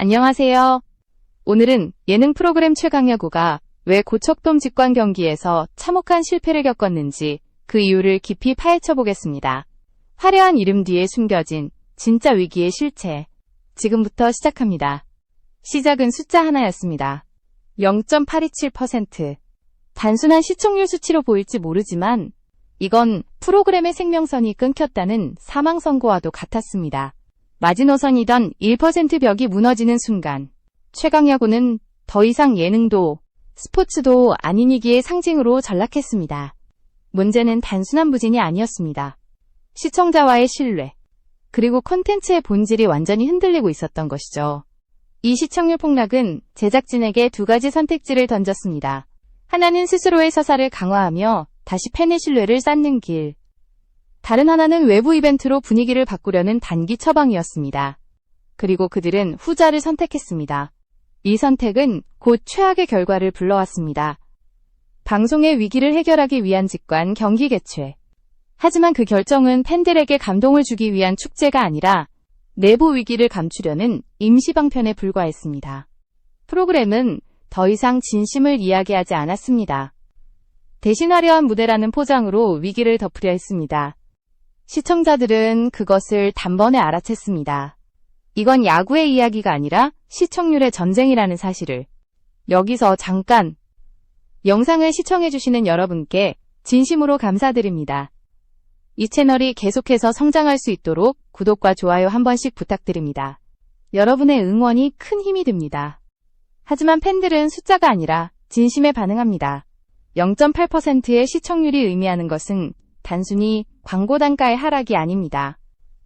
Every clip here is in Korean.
안녕하세요. 오늘은 예능 프로그램 최강야구가 왜 고척돔 직관 경기에서 참혹한 실패를 겪었는지 그 이유를 깊이 파헤쳐 보겠습니다. 화려한 이름 뒤에 숨겨진 진짜 위기의 실체. 지금부터 시작합니다. 시작은 숫자 하나였습니다. 0.827%. 단순한 시청률 수치로 보일지 모르지만 이건 프로그램의 생명선이 끊겼다는 사망 선고와도 같았습니다. 마지노선이던 1% 벽이 무너지는 순간 최강야구는 더 이상 예능도 스포츠도 아닌 이기의 상징으로 전락했습니다. 문제는 단순한 부진이 아니었습니다. 시청자와의 신뢰, 그리고 콘텐츠의 본질이 완전히 흔들리고 있었던 것이죠. 이 시청률 폭락은 제작진에게 두 가지 선택지를 던졌습니다. 하나는 스스로의 서사를 강화하며 다시 팬의 신뢰를 쌓는 길. 다른 하나는 외부 이벤트로 분위기를 바꾸려는 단기 처방이었습니다. 그리고 그들은 후자를 선택했습니다. 이 선택은 곧 최악의 결과를 불러왔습니다. 방송의 위기를 해결하기 위한 직관 경기 개최. 하지만 그 결정은 팬들에게 감동을 주기 위한 축제가 아니라 내부 위기를 감추려는 임시방편에 불과했습니다. 프로그램은 더 이상 진심을 이야기하지 않았습니다. 대신 화려한 무대라는 포장으로 위기를 덮으려 했습니다. 시청자들은 그것을 단번에 알아챘습니다. 이건 야구의 이야기가 아니라 시청률의 전쟁이라는 사실을. 여기서 잠깐 영상을 시청해주시는 여러분께 진심으로 감사드립니다. 이 채널이 계속해서 성장할 수 있도록 구독과 좋아요 한 번씩 부탁드립니다. 여러분의 응원이 큰 힘이 됩니다. 하지만 팬들은 숫자가 아니라 진심에 반응합니다. 0.8%의 시청률이 의미하는 것은 단순히 광고 단가의 하락이 아닙니다.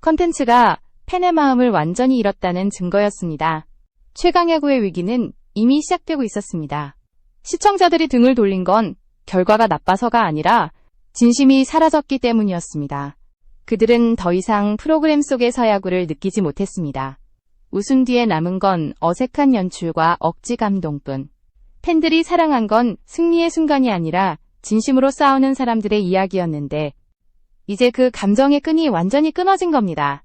컨텐츠가 팬의 마음을 완전히 잃었다는 증거였습니다. 최강야구의 위기는 이미 시작되고 있었습니다. 시청자들이 등을 돌린 건 결과가 나빠서가 아니라 진심이 사라졌기 때문이었습니다. 그들은 더 이상 프로그램 속에서 야구를 느끼지 못했습니다. 웃음 뒤에 남은 건 어색한 연출과 억지 감동뿐. 팬들이 사랑한 건 승리의 순간이 아니라 진심으로 싸우는 사람들의 이야기였는데, 이제 그 감정의 끈이 완전히 끊어진 겁니다.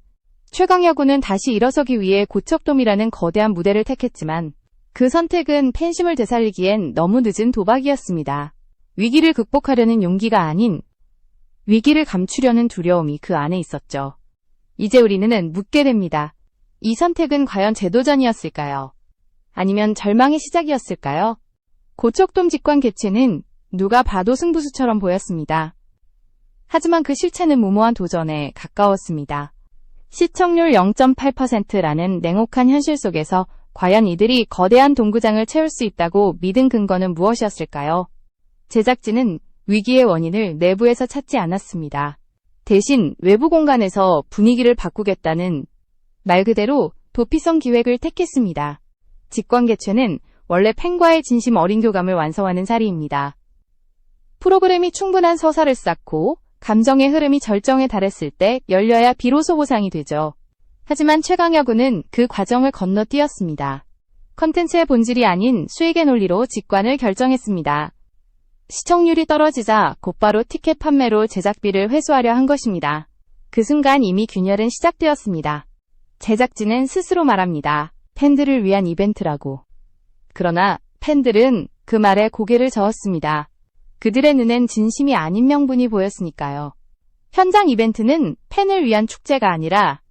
최강야구는 다시 일어서기 위해 고척돔이라는 거대한 무대를 택했지만, 그 선택은 팬심을 되살리기엔 너무 늦은 도박이었습니다. 위기를 극복하려는 용기가 아닌 위기를 감추려는 두려움이 그 안에 있었죠. 이제 우리는 묻게 됩니다. 이 선택은 과연 재도전이었을까요? 아니면 절망의 시작이었을까요? 고척돔 직관 개최는 누가 봐도 승부수처럼 보였습니다. 하지만 그 실체는 무모한 도전에 가까웠습니다. 시청률 0.8%라는 냉혹한 현실 속에서 과연 이들이 거대한 동구장을 채울 수 있다고 믿은 근거는 무엇이었을까요? 제작진은 위기의 원인을 내부에서 찾지 않았습니다. 대신 외부 공간에서 분위기를 바꾸겠다는 말 그대로 도피성 기획을 택했습니다. 직관 개최는 원래 팬과의 진심 어린 교감을 완성하는 자리입니다. 프로그램이 충분한 서사를 쌓고 감정의 흐름이 절정에 달했을 때 열려야 비로소 보상이 되죠. 하지만 최강야구는 그 과정을 건너뛰었습니다. 컨텐츠의 본질이 아닌 수익의 논리로 직관을 결정했습니다. 시청률이 떨어지자 곧바로 티켓 판매로 제작비를 회수하려 한 것입니다. 그 순간 이미 균열은 시작되었습니다. 제작진은 스스로 말합니다. 팬들을 위한 이벤트라고. 그러나 팬들은 그 말에 고개를 저었습니다. 그들의 눈엔 진심이 아닌 명분이 보였으니까요. 현장 이벤트는 팬을 위한 축제가 아니라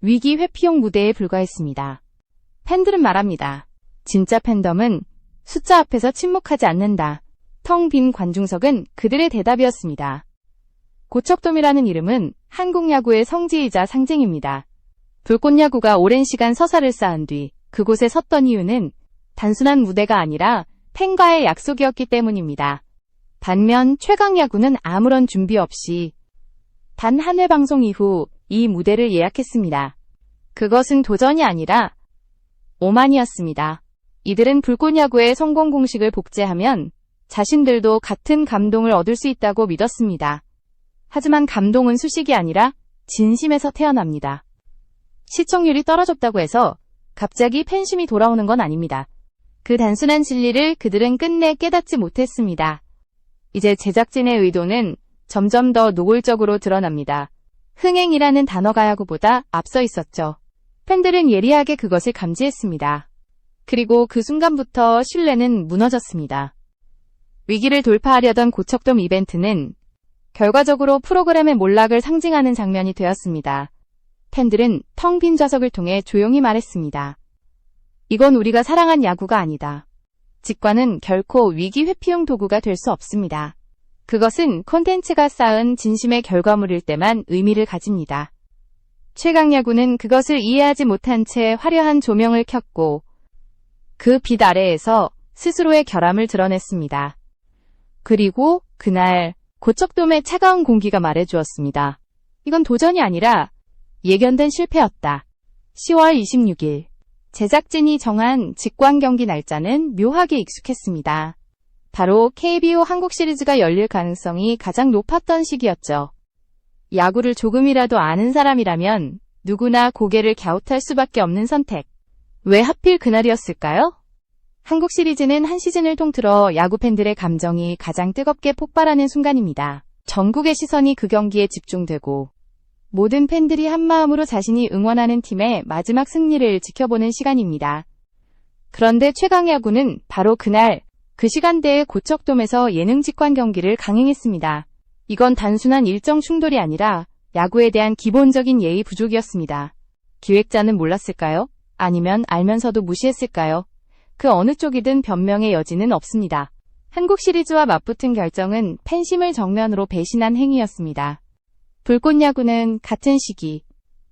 위기 회피용 무대에 불과했습니다. 팬들은 말합니다. 진짜 팬덤은 숫자 앞에서 침묵하지 않는다. 텅 빈 관중석은 그들의 대답이었습니다. 고척돔이라는 이름은 한국 야구의 성지이자 상징입니다. 불꽃 야구가 오랜 시간 서사를 쌓은 뒤 그곳에 섰던 이유는 단순한 무대가 아니라 팬과의 약속이었기 때문입니다. 반면 최강야구는 아무런 준비 없이 단 한 회 방송 이후 이 무대를 예약했습니다. 그것은 도전이 아니라 오만이었습니다. 이들은 불꽃야구의 성공 공식을 복제하면 자신들도 같은 감동을 얻을 수 있다고 믿었습니다. 하지만 감동은 수식이 아니라 진심에서 태어납니다. 시청률이 떨어졌다고 해서 갑자기 팬심이 돌아오는 건 아닙니다. 그 단순한 진리를 그들은 끝내 깨닫지 못했습니다. 이제 제작진의 의도는 점점 더 노골적으로 드러납니다. 흥행이라는 단어가 야구보다 앞서 있었죠. 팬들은 예리하게 그것을 감지했습니다. 그리고 그 순간부터 신뢰는 무너졌습니다. 위기를 돌파하려던 고척돔 이벤트는 결과적으로 프로그램의 몰락을 상징하는 장면이 되었습니다. 팬들은 텅 빈 좌석을 통해 조용히 말했습니다. 이건 우리가 사랑한 야구가 아니다. 직관은 결코 위기 회피용 도구가 될 수 없습니다. 그것은 콘텐츠가 쌓은 진심의 결과물일 때만 의미를 가집니다. 최강 야구는 그것을 이해하지 못한 채 화려한 조명을 켰고 그 빛 아래에서 스스로의 결함을 드러냈습니다. 그리고 그날 고척돔의 차가운 공기가 말해주었습니다. 이건 도전이 아니라 예견된 실패였다. 10월 26일 제작진이 정한 직관 경기 날짜는 묘하게 익숙했습니다. 바로 KBO 한국 시리즈가 열릴 가능성이 가장 높았던 시기였죠. 야구를 조금이라도 아는 사람이라면 누구나 고개를 갸웃할 수밖에 없는 선택. 왜 하필 그날이었을까요? 한국 시리즈는 한 시즌을 통틀어 야구 팬들의 감정이 가장 뜨겁게 폭발하는 순간입니다. 전국의 시선이 그 경기에 집중되고 모든 팬들이 한마음으로 자신이 응원하는 팀의 마지막 승리를 지켜보는 시간입니다. 그런데 최강 야구는 바로 그날 그 시간대에 고척돔에서 예능 직관 경기를 강행했습니다. 이건 단순한 일정 충돌이 아니라 야구에 대한 기본적인 예의 부족이었습니다. 기획자는 몰랐을까요? 아니면 알면서도 무시했을까요? 그 어느 쪽이든 변명의 여지는 없습니다. 한국 시리즈와 맞붙은 결정은 팬심을 정면으로 배신한 행위였습니다. 불꽃야구는 같은 시기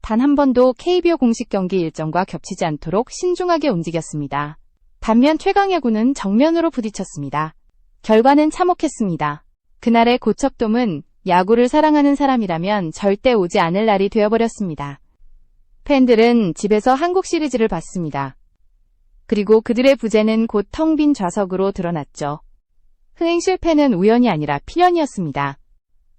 단 한 번도 KBO 공식 경기 일정과 겹치지 않도록 신중하게 움직였습니다. 반면 최강야구는 정면으로 부딪혔습니다. 결과는 참혹했습니다. 그날의 고척돔은 야구를 사랑하는 사람이라면 절대 오지 않을 날이 되어버렸습니다. 팬들은 집에서 한국 시리즈를 봤습니다. 그리고 그들의 부재는 곧 텅 빈 좌석으로 드러났죠. 흥행 실패는 우연이 아니라 필연이었습니다.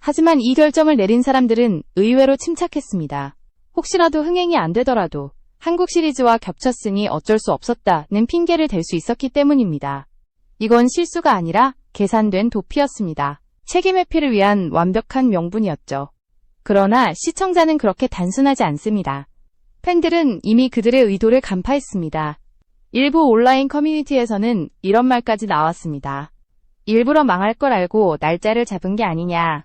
하지만 이 결정을 내린 사람들은 의외로 침착했습니다. 혹시라도 흥행이 안 되더라도 한국 시리즈와 겹쳤으니 어쩔 수 없었다는 핑계를 댈 수 있었기 때문입니다. 이건 실수가 아니라 계산된 도피였습니다. 책임 회피를 위한 완벽한 명분이었죠. 그러나 시청자는 그렇게 단순하지 않습니다. 팬들은 이미 그들의 의도를 간파했습니다. 일부 온라인 커뮤니티에서는 이런 말까지 나왔습니다. 일부러 망할 걸 알고 날짜를 잡은 게 아니냐.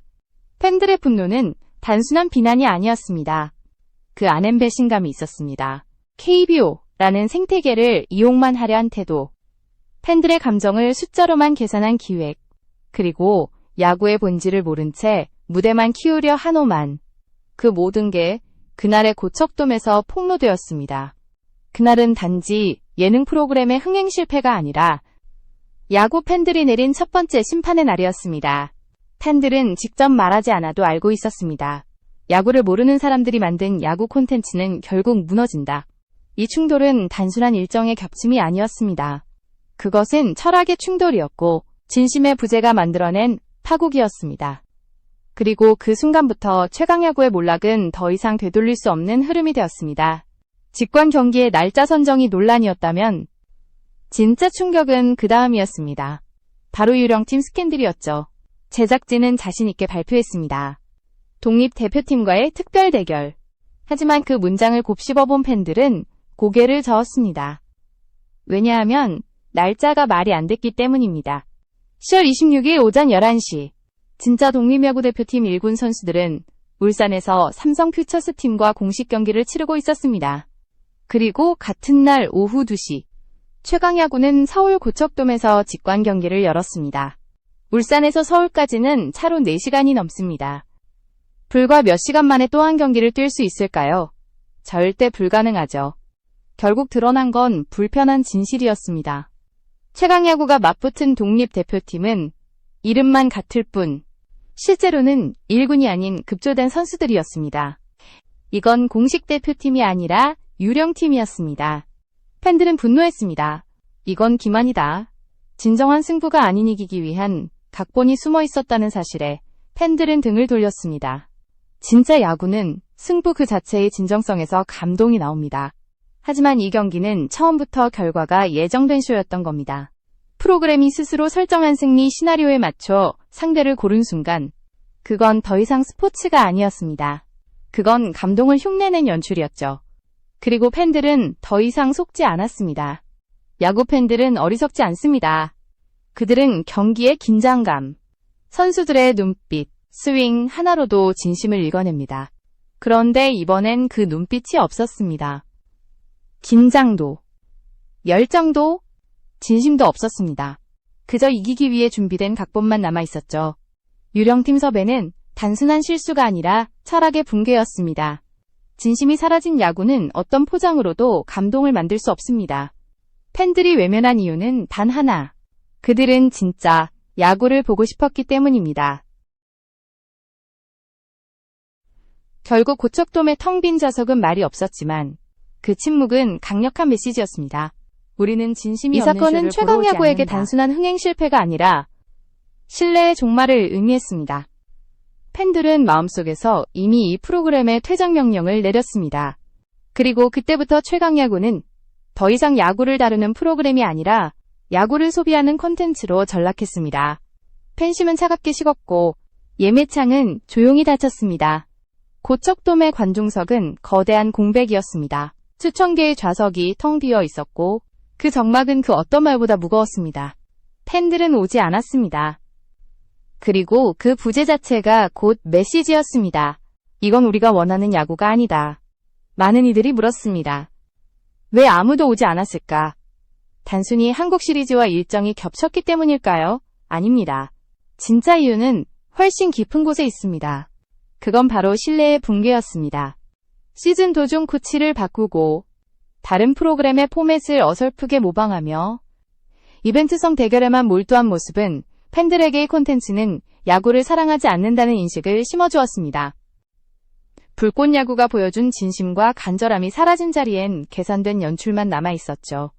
팬들의 분노는 단순한 비난이 아니었습니다. 그 안엔 배신감이 있었습니다. KBO라는 생태계를 이용만 하려 한 태도. 팬들의 감정을 숫자로만 계산한 기획. 그리고 야구의 본질을 모른 채 무대만 키우려 한 오만. 그 모든 게 그날의 고척돔에서 폭로되었습니다. 그날은 단지 예능 프로그램의 흥행 실패가 아니라 야구 팬들이 내린 첫 번째 심판의 날이었습니다. 팬들은 직접 말하지 않아도 알고 있었습니다. 야구를 모르는 사람들이 만든 야구 콘텐츠는 결국 무너진다. 이 충돌은 단순한 일정의 겹침이 아니었습니다. 그것은 철학의 충돌이었고 진심의 부재가 만들어낸 파국이었습니다. 그리고 그 순간부터 최강야구의 몰락은 더 이상 되돌릴 수 없는 흐름이 되었습니다. 직관 경기의 날짜 선정이 논란이었다면 진짜 충격은 그 다음이었습니다. 바로 유령팀 스캔들이었죠. 제작진은 자신있게 발표했습니다. 독립 대표팀과의 특별 대결. 하지만 그 문장을 곱씹어 본 팬들은 고개를 저었습니다. 왜냐하면 날짜가 말이 안 됐기 때문입니다. 10월 26일 오전 11시. 진짜 독립야구 대표팀 1군 선수들은 울산에서 삼성 퓨처스 팀과 공식 경기를 치르고 있었습니다. 그리고 같은 날 오후 2시. 최강야구는 서울 고척돔에서 직관 경기를 열었습니다. 울산에서 서울까지는 차로 4시간이 넘습니다. 불과 몇 시간 만에 또 한 경기를 뛸 수 있을까요? 절대 불가능하죠. 결국 드러난 건 불편한 진실이었습니다. 최강야구가 맞붙은 독립대표팀은 이름만 같을 뿐 실제로는 1군이 아닌 급조된 선수들이었습니다. 이건 공식 대표팀이 아니라 유령팀이었습니다. 팬들은 분노했습니다. 이건 기만이다. 진정한 승부가 아닌 이기기 위한 각본이 숨어 있었다는 사실에 팬들은 등을 돌렸습니다. 진짜 야구는 승부 그 자체의 진정성에서 감동이 나옵니다. 하지만 이 경기는 처음부터 결과가 예정된 쇼였던 겁니다. 프로그램이 스스로 설정한 승리 시나리오에 맞춰 상대를 고른 순간, 그건 더 이상 스포츠가 아니었습니다. 그건 감동을 흉내낸 연출이었죠. 그리고 팬들은 더 이상 속지 않았습니다. 야구 팬들은 어리석지 않습니다. 그들은 경기의 긴장감, 선수들의 눈빛, 스윙 하나로도 진심을 읽어냅니다. 그런데 이번엔 그 눈빛이 없었습니다. 긴장도, 열정도, 진심도 없었습니다. 그저 이기기 위해 준비된 각본만 남아 있었죠. 유령팀 섭외는 단순한 실수가 아니라 철학의 붕괴였습니다. 진심이 사라진 야구는 어떤 포장으로도 감동을 만들 수 없습니다. 팬들이 외면한 이유는 단 하나. 그들은 진짜 야구를 보고 싶었기 때문입니다. 결국 고척돔의 텅 빈 좌석은 말이 없었지만 그 침묵은 강력한 메시지였습니다. 우리는 진심이 이 사건은 최강 야구에게 단순한 흥행 실패가 아니라 신뢰의 종말을 의미했습니다. 팬들은 마음속에서 이미 이 프로그램의 퇴장 명령을 내렸습니다. 그리고 그때부터 최강 야구는 더 이상 야구를 다루는 프로그램이 아니라 야구를 소비하는 콘텐츠로 전락했습니다. 팬심은 차갑게 식었고 예매창은 조용히 닫혔습니다. 고척돔의 관중석은 거대한 공백이었습니다. 수천 개의 좌석이 텅 비어 있었고 그 정막은 그 어떤 말보다 무거웠습니다. 팬들은 오지 않았습니다. 그리고 그 부재 자체가 곧 메시지였습니다. 이건 우리가 원하는 야구가 아니다. 많은 이들이 물었습니다. 왜 아무도 오지 않았을까? 단순히 한국 시리즈와 일정이 겹쳤기 때문일까요? 아닙니다. 진짜 이유는 훨씬 깊은 곳에 있습니다. 그건 바로 신뢰의 붕괴였습니다. 시즌 도중 코치를 바꾸고 다른 프로그램의 포맷을 어설프게 모방하며 이벤트성 대결에만 몰두한 모습은 팬들에게의 콘텐츠는 야구를 사랑하지 않는다는 인식을 심어주었습니다. 불꽃 야구가 보여준 진심과 간절함이 사라진 자리엔 계산된 연출만 남아 있었죠.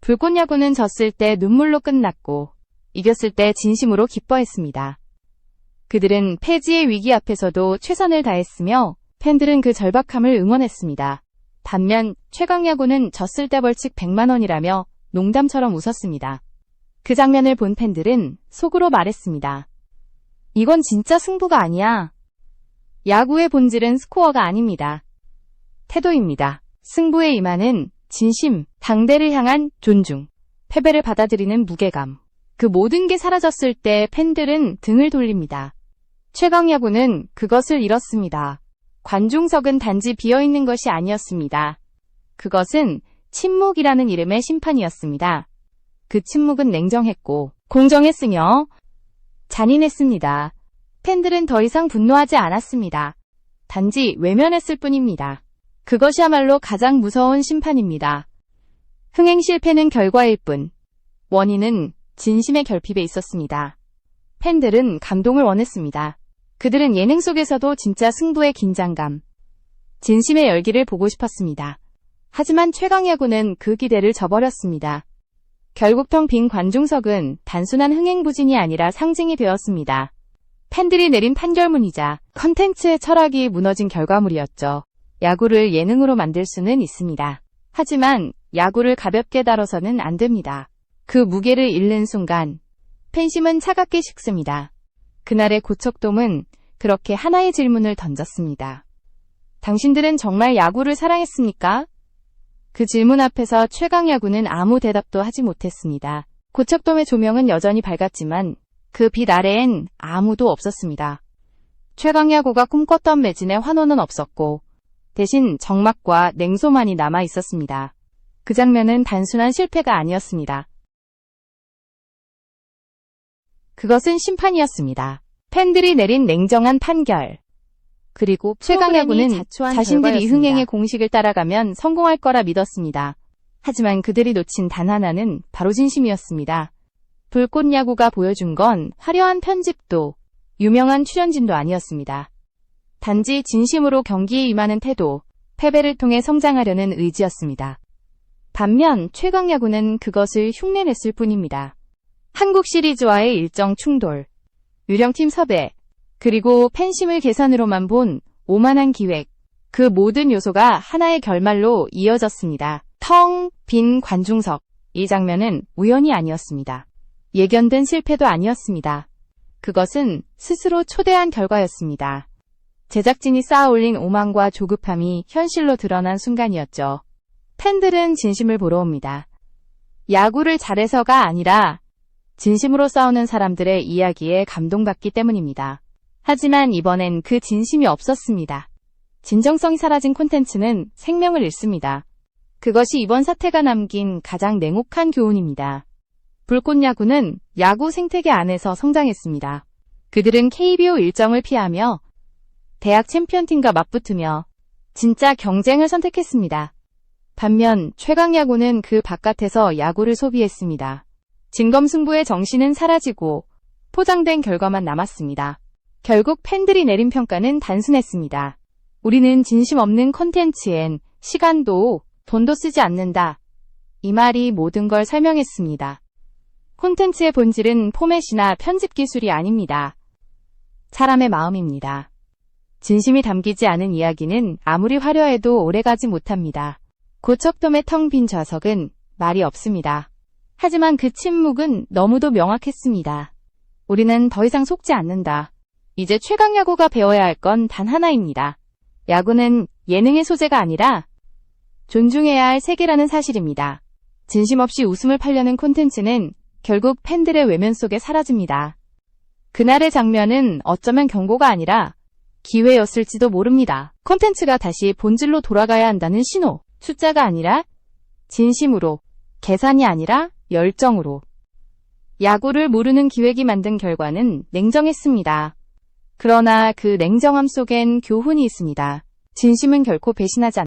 불꽃 야구는 졌을 때 눈물로 끝났고 이겼을 때 진심으로 기뻐했습니다. 그들은 폐지의 위기 앞에서도 최선을 다했으며 팬들은 그 절박함을 응원했습니다. 반면 최강야구는 졌을 때 벌칙 100만 원이라며 농담처럼 웃었습니다. 그 장면을 본 팬들은 속으로 말했습니다. 이건 진짜 승부가 아니야. 야구의 본질은 스코어가 아닙니다. 태도입니다. 승부에 임하는 진심, 당대를 향한 존중, 패배를 받아들이는 무게감. 그 모든 게 사라졌을 때 팬들은 등을 돌립니다. 최강 야구는 그것을 잃었습니다. 관중석은 단지 비어있는 것이 아니었습니다. 그것은 침묵이라는 이름의 심판이었습니다. 그 침묵은 냉정했고 공정했으며 잔인했습니다. 팬들은 더 이상 분노하지 않았습니다. 단지 외면했을 뿐입니다. 그것이야말로 가장 무서운 심판입니다. 흥행 실패는 결과일 뿐, 원인은 진심의 결핍에 있었습니다. 팬들은 감동을 원했습니다. 그들은 예능 속에서도 진짜 승부의 긴장감, 진심의 열기를 보고 싶었습니다. 하지만 최강야구는 그 기대를 저버렸습니다. 결국 텅 빈 관중석은 단순한 흥행 부진이 아니라 상징이 되었습니다. 팬들이 내린 판결문이자 컨텐츠의 철학이 무너진 결과물이었죠. 야구를 예능으로 만들 수는 있습니다. 하지만 야구를 가볍게 다뤄서는 안 됩니다. 그 무게를 잃는 순간 팬심은 차갑게 식습니다. 그날의 고척돔은 그렇게 하나의 질문을 던졌습니다. 당신들은 정말 야구를 사랑했습니까? 그 질문 앞에서 최강 야구는 아무 대답도 하지 못했습니다. 고척돔의 조명은 여전히 밝았지만 그 빛 아래엔 아무도 없었습니다. 최강 야구가 꿈꿨던 매진의 환호는 없었고 대신 정막과 냉소만이 남아 있었습니다. 그 장면은 단순한 실패가 아니었습니다. 그것은 심판이었습니다. 팬들이 내린 냉정한 판결. 그리고 최강야구는 자신들이 흥행의 공식을 따라가면 성공할 거라 믿었습니다. 하지만 그들이 놓친 단 하나는 바로 진심이었습니다. 불꽃야구가 보여준 건 화려한 편집도 유명한 출연진도 아니었습니다. 단지 진심으로 경기에 임하는 태도, 패배를 통해 성장하려는 의지였습니다. 반면 최강 야구는 그것을 흉내냈을 뿐입니다. 한국 시리즈와의 일정 충돌, 유령팀 섭외, 그리고 팬심을 계산으로만 본 오만한 기획, 그 모든 요소가 하나의 결말로 이어졌습니다. 텅 빈 관중석. 이 장면은 우연이 아니었습니다. 예견된 실패도 아니었습니다. 그것은 스스로 초대한 결과였습니다. 제작진이 쌓아 올린 오만과 조급함이 현실로 드러난 순간이었죠. 팬들은 진심을 보러 옵니다. 야구를 잘해서가 아니라 진심으로 싸우는 사람들의 이야기에 감동받기 때문입니다. 하지만 이번엔 그 진심이 없었습니다. 진정성이 사라진 콘텐츠는 생명을 잃습니다. 그것이 이번 사태가 남긴 가장 냉혹한 교훈입니다. 불꽃 야구는 야구 생태계 안에서 성장했습니다. 그들은 KBO 일정을 피하며 대학 챔피언팀과 맞붙으며 진짜 경쟁을 선택했습니다. 반면 최강 야구는 그 바깥에서 야구를 소비했습니다. 진검승부의 정신은 사라지고 포장된 결과만 남았습니다. 결국 팬들이 내린 평가는 단순했습니다. 우리는 진심 없는 콘텐츠엔 시간도 돈도 쓰지 않는다. 이 말이 모든 걸 설명했습니다. 콘텐츠의 본질은 포맷이나 편집 기술이 아닙니다. 사람의 마음입니다. 진심이 담기지 않은 이야기는 아무리 화려해도 오래가지 못합니다. 고척돔의 텅 빈 좌석은 말이 없습니다. 하지만 그 침묵은 너무도 명확했습니다. 우리는 더 이상 속지 않는다. 이제 최강 야구가 배워야 할 건 단 하나입니다. 야구는 예능의 소재가 아니라 존중해야 할 세계라는 사실입니다. 진심 없이 웃음을 팔려는 콘텐츠는 결국 팬들의 외면 속에 사라집니다. 그날의 장면은 어쩌면 경고가 아니라 기회였을지도 모릅니다. 콘텐츠가 다시 본질로 돌아가야 한다는 신호. 숫자가 아니라 진심으로, 계산이 아니라 열정으로. 야구를 모르는 기획이 만든 결과는 냉정했습니다. 그러나 그 냉정함 속엔 교훈이 있습니다. 진심은 결코 배신하지 않